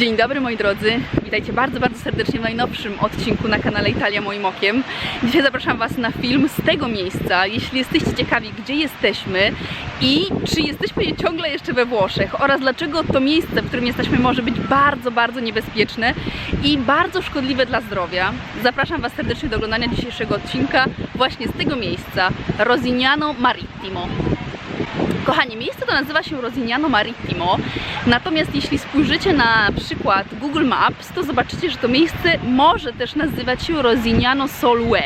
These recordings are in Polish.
Dzień dobry moi drodzy, witajcie bardzo, bardzo serdecznie w najnowszym odcinku na kanale Italia Moim Okiem. Dzisiaj zapraszam Was na film z tego miejsca, jeśli jesteście ciekawi gdzie jesteśmy i czy jesteśmy ciągle jeszcze we Włoszech oraz dlaczego to miejsce, w którym jesteśmy może być bardzo, bardzo niebezpieczne i bardzo szkodliwe dla zdrowia. Zapraszam Was serdecznie do oglądania dzisiejszego odcinka właśnie z tego miejsca, Rosignano Marittimo. Kochani, miejsce to nazywa się Rosignano Marittimo, natomiast jeśli spojrzycie na przykład Google Maps, to zobaczycie, że to miejsce może też nazywać się Rosignano Solue.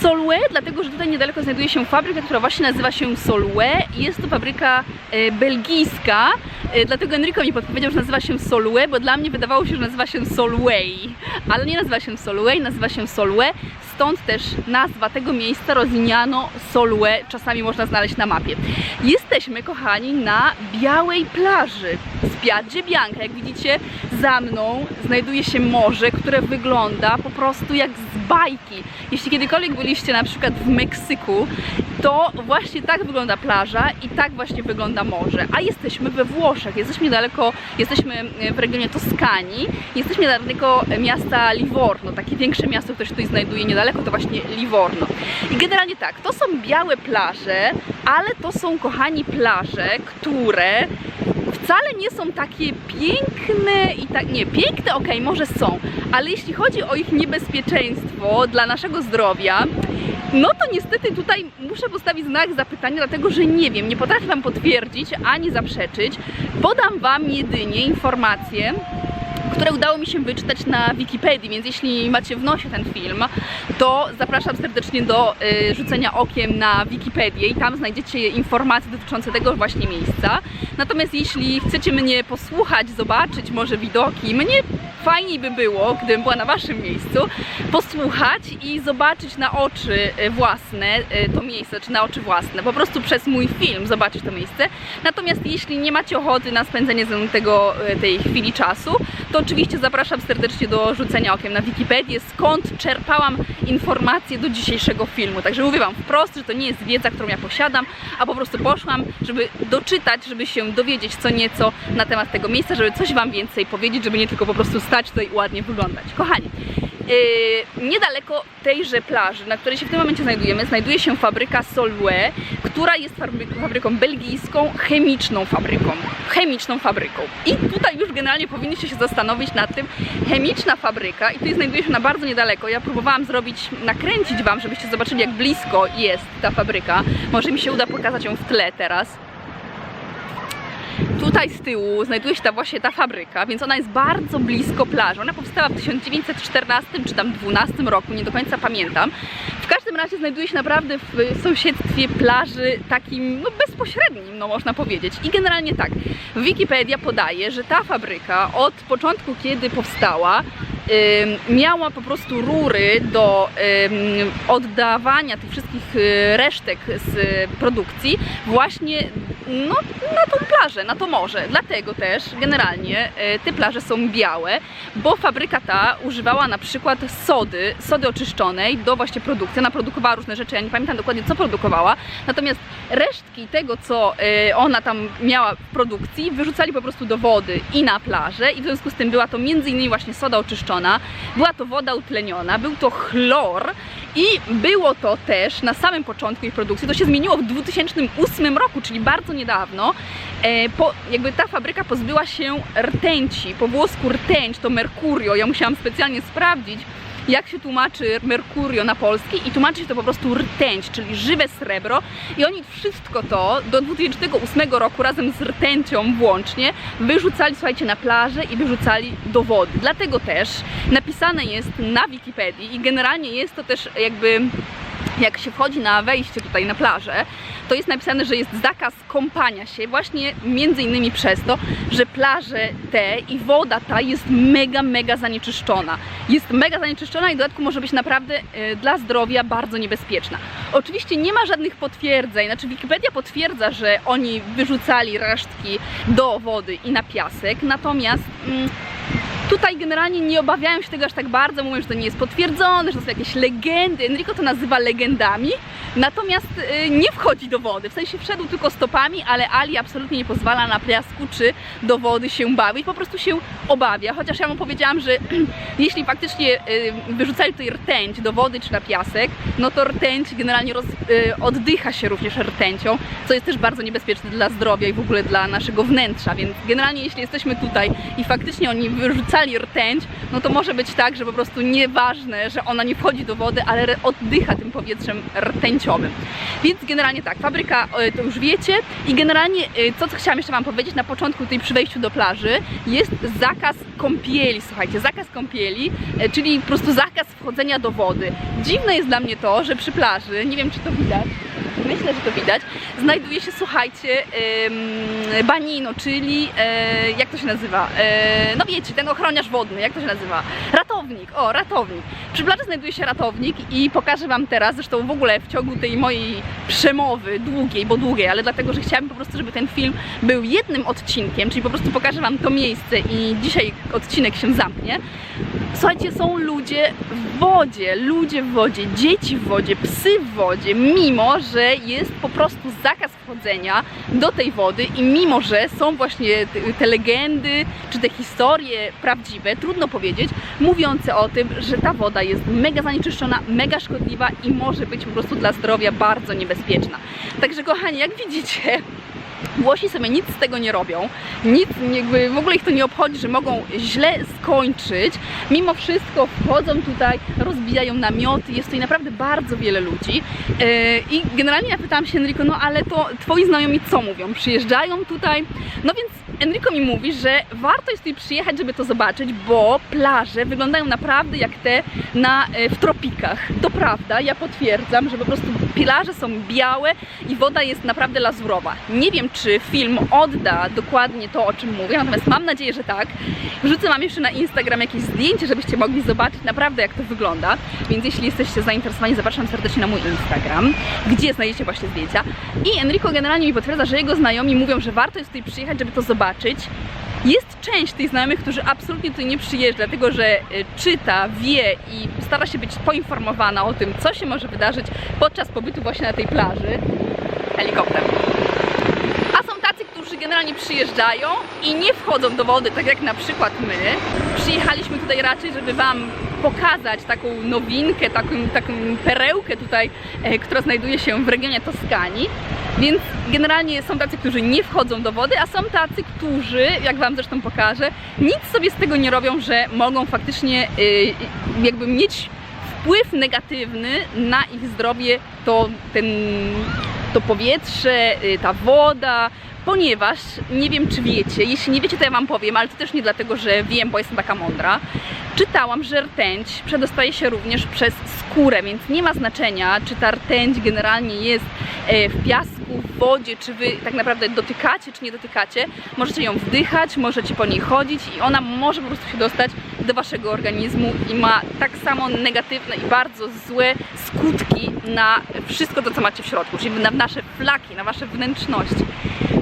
Solue, dlatego że tutaj niedaleko znajduje się fabryka, która właśnie nazywa się Solue. Jest to fabryka e, belgijska, e, dlatego Enrico mi podpowiedział, że nazywa się Solue, bo dla mnie wydawało się, że nazywa się Solway, ale nie nazywa się Solway, nazywa się Solue, stąd też nazwa tego miejsca Rosignano Solue czasami można znaleźć na mapie. Jesteśmy, kochani, na białej plaży z Piaggie Bianca. Jak widzicie, za mną znajduje się morze, które wygląda po prostu jak z bajki. Jeśli kiedykolwiek byliście na przykład w Meksyku, to właśnie tak wygląda plaża i tak właśnie wygląda morze. A jesteśmy we Włoszech, jesteśmy niedaleko, jesteśmy w regionie Toskanii, jesteśmy niedaleko miasta Livorno, takie większe miasto, które się tutaj znajduje niedaleko, to właśnie Livorno. I generalnie tak, to są białe plaże, ale to są, kochani, plaże, które wcale nie są takie piękne i tak, nie, piękne okej, może są, ale jeśli chodzi o ich niebezpieczeństwo dla naszego zdrowia, no to niestety tutaj muszę postawić znak zapytania, dlatego że nie wiem, nie potrafię Wam potwierdzić ani zaprzeczyć. Podam Wam jedynie informacje, które udało mi się wyczytać na Wikipedii, więc jeśli macie w nosie ten film, to zapraszam serdecznie do y, rzucenia okiem na Wikipedię i tam znajdziecie informacje dotyczące tego właśnie miejsca. Natomiast jeśli chcecie mnie posłuchać, zobaczyć może widoki, mnie fajniej by było, gdybym była na waszym miejscu, posłuchać i zobaczyć na oczy y, własne y, to miejsce, czy na oczy własne, po prostu przez mój film zobaczyć to miejsce. Natomiast jeśli nie macie ochoty na spędzenie ze mną tego, y, tej chwili czasu, to oczywiście zapraszam serdecznie do rzucenia okiem na Wikipedię, skąd czerpałam informacje do dzisiejszego filmu. Także mówię Wam wprost, że to nie jest wiedza, którą ja posiadam, a po prostu poszłam, żeby doczytać, żeby się dowiedzieć co nieco na temat tego miejsca, żeby coś Wam więcej powiedzieć, żeby nie tylko po prostu stać tutaj i ładnie wyglądać. Kochani, Yy, niedaleko tejże plaży, na której się w tym momencie znajdujemy, znajduje się fabryka Solvay, która jest fabryką, fabryką belgijską, chemiczną fabryką. Chemiczną fabryką. I tutaj już generalnie powinniście się zastanowić nad tym, chemiczna fabryka, i tutaj znajduje się na bardzo niedaleko. Ja próbowałam zrobić, nakręcić Wam, żebyście zobaczyli, jak blisko jest ta fabryka. Może mi się uda pokazać ją w tle teraz. Tutaj z tyłu znajduje się ta właśnie ta fabryka, więc ona jest bardzo blisko plaży. Ona powstała w 1914 czy tam 12 roku, nie do końca pamiętam. W każdym razie znajduje się naprawdę w sąsiedztwie plaży takim no bezpośrednim, no można powiedzieć. I generalnie tak, Wikipedia podaje, że ta fabryka od początku, kiedy powstała, miała po prostu rury do oddawania tych wszystkich y, resztek z produkcji właśnie no, na tą plażę, na to morze. Dlatego też generalnie y, te plaże są białe, bo fabryka ta używała na przykład sody, sody oczyszczonej do właśnie produkcji. Ona produkowała różne rzeczy, ja nie pamiętam dokładnie co produkowała, natomiast resztki tego, co y, ona tam miała w produkcji, wyrzucali po prostu do wody i na plażę i w związku z tym była to między innymi właśnie soda oczyszczona, była to woda utleniona, był to chlor i było to też na samym początku ich produkcji, to się zmieniło w 2008 roku, czyli bardzo niedawno, e, po, jakby ta fabryka pozbyła się rtęci, po włosku rtęć to mercurio, ja musiałam specjalnie sprawdzić, jak się tłumaczy mercurio na polski i tłumaczy się to po prostu rtęć, czyli żywe srebro. I oni wszystko to do 2008 roku razem z rtęcią włącznie wyrzucali, słuchajcie, na plażę i wyrzucali do wody. Dlatego też napisane jest na Wikipedii i generalnie jest to też jakby jak się wchodzi na wejście tutaj na plażę, to jest napisane, że jest zakaz kąpania się właśnie między innymi przez to, że plaże te i woda ta jest mega, mega zanieczyszczona. Jest mega zanieczyszczona i w dodatku może być naprawdę e, dla zdrowia bardzo niebezpieczna. Oczywiście nie ma żadnych potwierdzeń, znaczy Wikipedia potwierdza, że oni wyrzucali resztki do wody i na piasek, natomiast mm, Tutaj generalnie nie obawiają się tego aż tak bardzo, mówią, że to nie jest potwierdzone, że to są jakieś legendy. Enrico to nazywa legendami. Natomiast y, nie wchodzi do wody, w sensie wszedł tylko stopami, ale Ali absolutnie nie pozwala na piasku czy do wody się bawić, po prostu się obawia. Chociaż ja mu powiedziałam, że jeśli faktycznie y, wyrzucają tutaj rtęć do wody czy na piasek, no to rtęć generalnie roz, y, oddycha się również rtęcią, co jest też bardzo niebezpieczne dla zdrowia i w ogóle dla naszego wnętrza, więc generalnie jeśli jesteśmy tutaj i faktycznie oni wyrzucali rtęć, no to może być tak, że po prostu nieważne, że ona nie wchodzi do wody, ale oddycha tym powietrzem Więc generalnie tak, fabryka e, to już wiecie i generalnie e, to, co chciałam jeszcze Wam powiedzieć na początku tutaj przy wejściu do plaży, jest zakaz kąpieli, słuchajcie, zakaz kąpieli, e, czyli po prostu zakaz wchodzenia do wody. Dziwne jest dla mnie to, że przy plaży, nie wiem czy to widać, myślę, że to widać, znajduje się, słuchajcie, em, banino, czyli e, jak to się nazywa? E, no wiecie, ten ochroniarz wodny, jak to się nazywa? Ratownik, o, ratownik. Przy plaży znajduje się ratownik i pokażę Wam teraz, zresztą w ogóle w ciągu tej mojej przemowy, długiej, bo długiej, ale dlatego, że chciałabym po prostu, żeby ten film był jednym odcinkiem, czyli po prostu pokażę Wam to miejsce i dzisiaj odcinek się zamknie. Słuchajcie, są ludzie w wodzie, ludzie w wodzie, dzieci w wodzie, psy w wodzie, mimo że jest po prostu zakaz wchodzenia do tej wody i mimo że są właśnie te- legendy czy te historie prawdziwe, trudno powiedzieć, mówiące o tym, że ta woda jest mega zanieczyszczona, mega szkodliwa i może być po prostu dla zdrowia bardzo niebezpieczna. Także kochani, jak widzicie, Włosi sobie nic z tego nie robią, nic jakby w ogóle ich to nie obchodzi, że mogą źle skończyć. Mimo wszystko wchodzą tutaj, rozbijają namioty, jest tutaj naprawdę bardzo wiele ludzi. Yy, I generalnie ja pytałam się Enrico, no ale to twoi znajomi co mówią? Przyjeżdżają tutaj? No więc Enrico mi mówi, że warto jest tutaj przyjechać, żeby to zobaczyć, bo plaże wyglądają naprawdę jak te na, e, w tropikach. To prawda, ja potwierdzam, że po prostu plaże są białe i woda jest naprawdę lazurowa. Nie wiem, czy film odda dokładnie to, o czym mówię, natomiast mam nadzieję, że tak. Wrzucę Wam jeszcze na Instagram jakieś zdjęcie, żebyście mogli zobaczyć naprawdę, jak to wygląda. Więc jeśli jesteście zainteresowani, zapraszam serdecznie na mój Instagram, gdzie znajdziecie właśnie zdjęcia. I Enrico generalnie mi potwierdza, że jego znajomi mówią, że warto jest tutaj przyjechać, żeby to zobaczyć. Jest część tych znajomych, którzy absolutnie tutaj nie przyjeżdża, dlatego że y, czyta, wie i stara się być poinformowana o tym, co się może wydarzyć podczas pobytu właśnie na tej plaży. Helikopter. A są tacy, którzy generalnie przyjeżdżają i nie wchodzą do wody, tak jak na przykład my. Przyjechaliśmy tutaj raczej, żeby Wam pokazać taką nowinkę, taką, taką perełkę tutaj, e, która znajduje się w regionie Toskanii. Więc generalnie są tacy, którzy nie wchodzą do wody, a są tacy, którzy, jak Wam zresztą pokażę, nic sobie z tego nie robią, że mogą faktycznie y, jakby mieć wpływ negatywny na ich zdrowie to ten, to powietrze, y, ta woda, ponieważ nie wiem czy wiecie, jeśli nie wiecie to ja wam powiem, ale to też nie dlatego, że wiem, bo jestem taka mądra. Czytałam, że rtęć przedostaje się również przez skórę, więc nie ma znaczenia, czy ta rtęć generalnie jest w piasku, w wodzie, czy wy tak naprawdę dotykacie, czy nie dotykacie. Możecie ją wdychać, możecie po niej chodzić i ona może po prostu się dostać do waszego organizmu i ma tak samo negatywne i bardzo złe skutki na wszystko to, co macie w środku, czyli na nasze flaki, na wasze wnętrzności.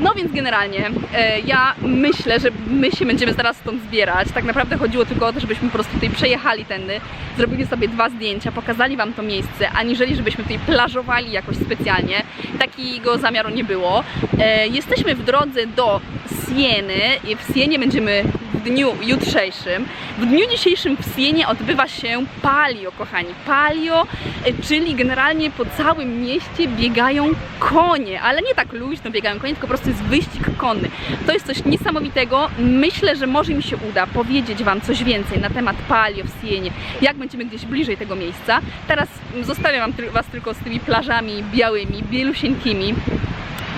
No więc generalnie e, ja myślę, że my się będziemy zaraz stąd zbierać. Tak naprawdę chodziło tylko o to, żebyśmy po prostu tutaj przejechali tędy, zrobili sobie dwa zdjęcia, pokazali wam to miejsce, aniżeli żebyśmy tutaj plażowali jakoś specjalnie. Takiego zamiaru nie było. E, jesteśmy w drodze do Sieny i w Sienie będziemy dniu jutrzejszym. W dniu dzisiejszym w Sienie odbywa się palio, kochani. Palio, e, czyli generalnie po całym mieście biegają konie, ale nie tak luźno biegają konie, tylko po prostu jest wyścig konny. To jest coś niesamowitego. Myślę, że może mi się uda powiedzieć Wam coś więcej na temat palio w Sienie, jak będziemy gdzieś bliżej tego miejsca. Teraz zostawiam Was tylko z tymi plażami białymi, bielusieńkimi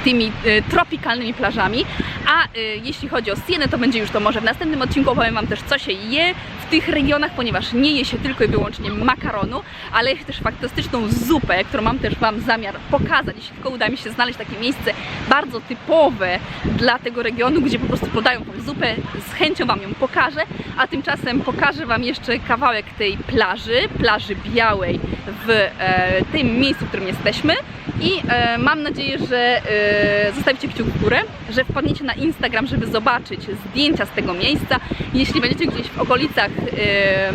tymi y, tropikalnymi plażami. A y, jeśli chodzi o Sienę, to będzie już to może w następnym odcinku opowiem Wam też, co się je w tych regionach, ponieważ nie je się tylko i wyłącznie makaronu, ale je też zupę, którą mam też Wam zamiar pokazać. Jeśli tylko uda mi się znaleźć takie miejsce bardzo typowe dla tego regionu, gdzie po prostu podają tą zupę, z chęcią Wam ją pokażę, a tymczasem pokażę Wam jeszcze kawałek tej plaży, plaży białej w e, tym miejscu, w którym jesteśmy i e, mam nadzieję, że e, zostawicie kciuk w górę, że wpadniecie na Instagram, żeby zobaczyć zdjęcia z tego miejsca. Jeśli będziecie gdzieś w okolicach e,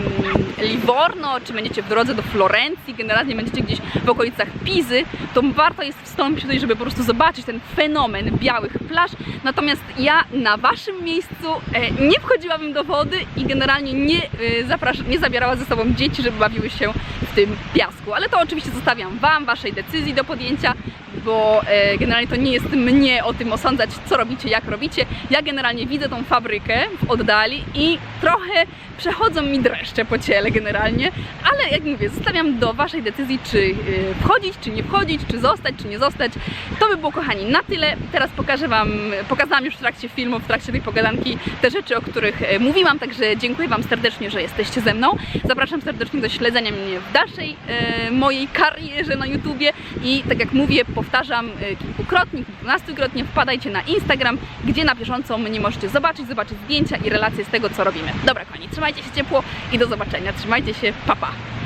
Livorno, czy będziecie w drodze do Florencji, generalnie będziecie gdzieś w okolicach Pizy, to warto jest wstąpić tutaj, żeby po prostu zobaczyć ten fenomen białych plaż. Natomiast ja na waszym miejscu e, nie wchodziłabym do wody i generalnie nie, e, nie zabierała ze sobą dzieci, żeby bawiły się w tym piasku. Ale to oczywiście zostawiam wam, waszej decyzji do podjęcia, Cięcia bo e, generalnie to nie jest mnie o tym osądzać, co robicie, jak robicie. Ja generalnie widzę tą fabrykę w oddali i trochę przechodzą mi dreszcze po ciele generalnie, ale jak mówię, zostawiam do waszej decyzji, czy y, wchodzić, czy nie wchodzić, czy zostać, czy nie zostać. To by było, kochani, na tyle. Teraz pokażę wam, pokazałam już w trakcie filmu, w trakcie tej pogadanki te rzeczy, o których e, mówiłam, także dziękuję wam serdecznie, że jesteście ze mną. Zapraszam serdecznie do śledzenia mnie w dalszej e, mojej karierze na YouTubie i tak jak mówię, powtarzam e, kilkukrotnie, kilkunastokrotnie, wpadajcie na Instagram, gdzie na bieżąco mnie możecie zobaczyć, zobaczyć zdjęcia i relacje z tego, co robimy. Dobra, kochani, trzymajcie się ciepło i do zobaczenia. Trzymajcie się, papa. Pa.